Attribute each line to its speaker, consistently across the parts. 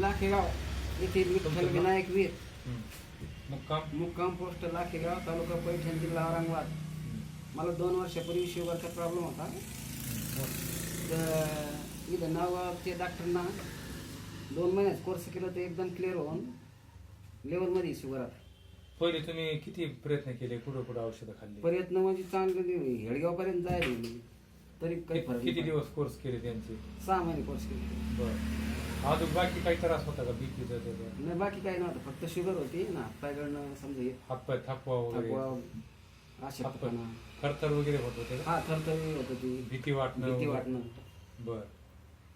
Speaker 1: लाखेगाव येथे विठ्ठल विनायक वीर
Speaker 2: मुक्काम
Speaker 1: मुक्काम पोस्ट लाखेगाव तालुका पैठण जिल्हा औरंगाबाद मला दोन वर्षापूर्वी शुगरचा प्रॉब्लेम होता तर इथं नावाच्या डॉक्टरना दोन महिन्यात कोर्स केला तर एकदम क्लिअर होऊन लेवलमध्ये शुगर
Speaker 2: पहिले तुम्ही किती प्रयत्न केले? कुठं कुठं औषधं खाल्ली?
Speaker 1: प्रयत्न म्हणजे चांगले हेडगावपर्यंत जायला तरी काही फरक
Speaker 2: किती
Speaker 1: नाही.
Speaker 2: दिवस कोर्स केले त्यांचे?
Speaker 1: सहा महिने कोर्स केले.
Speaker 2: बर. अजून बाकी काही त्रास होता का बीपीचा त्याचा?
Speaker 1: नाही बाकी काही नव्हतं. फक्त शुगर होती ना हातपायकडनं समजा हे
Speaker 2: हातपाय थापवा वगैरे.
Speaker 1: थकवा, अशक्तपणा.
Speaker 2: थरथर वगैरे होत होते का?
Speaker 1: हा थरथरी होत होती.
Speaker 2: भीती वाटणं
Speaker 1: भीती? वाटणं.
Speaker 2: बर.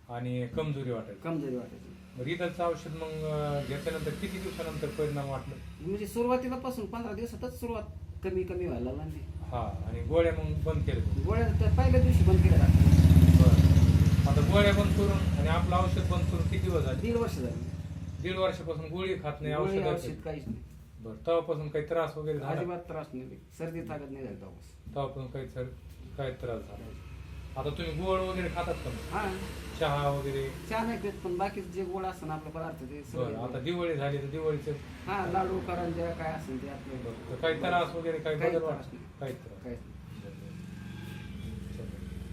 Speaker 2: आणि कमजोरी वाटायची.
Speaker 1: कमजोरी वाटायची.
Speaker 2: रिदलचं औषध मग अं, घेतल्यानंतर किती दिवसानंतर परिणाम वाटलं?
Speaker 1: म्हणजे सुरुवातीला पासून पंधरा दिवसातच सुरुवात कमी कमी व्हायला लागली.
Speaker 2: हा आणि गोळ्या मग बंद केल्या?
Speaker 1: गोळ्या तर पहिल्या दिवशी बंद केल्या.
Speaker 2: बरं. आता गोळ्या बंद करून आणि आपलं औषध बंद करून किती दिवस झाले?
Speaker 1: दीड वर्ष झाली.
Speaker 2: दीड वर्षापासून गोळी खात नाही
Speaker 1: गोळी
Speaker 2: औषध
Speaker 1: औषध काहीच नाही.
Speaker 2: बरं तेव्हापासून काही त्रास वगैरे झाला?
Speaker 1: अजिबात त्रास नाही सर्दी ताकद नाही झाली तेव्हा
Speaker 2: तेव्हापासून काही सर काय त्रास झाला? आता तुम्ही गोळ वगैरे खातात का?
Speaker 1: हा
Speaker 2: चहा वगैरे
Speaker 1: चहा नाही पित पण बाकीचे जे गोड असतं ना आपले पदार्थ ते
Speaker 2: बरं आता दिवाळी झाली तर दिवाळीचं
Speaker 1: हा लाडू करंज्या काय असेल ते आपले
Speaker 2: बरं. तर काही त्रास वगैरे काही
Speaker 1: काही
Speaker 2: बदल
Speaker 1: त्रास
Speaker 2: वाटत
Speaker 1: नाही.
Speaker 2: काही त्रास
Speaker 1: काहीच नाही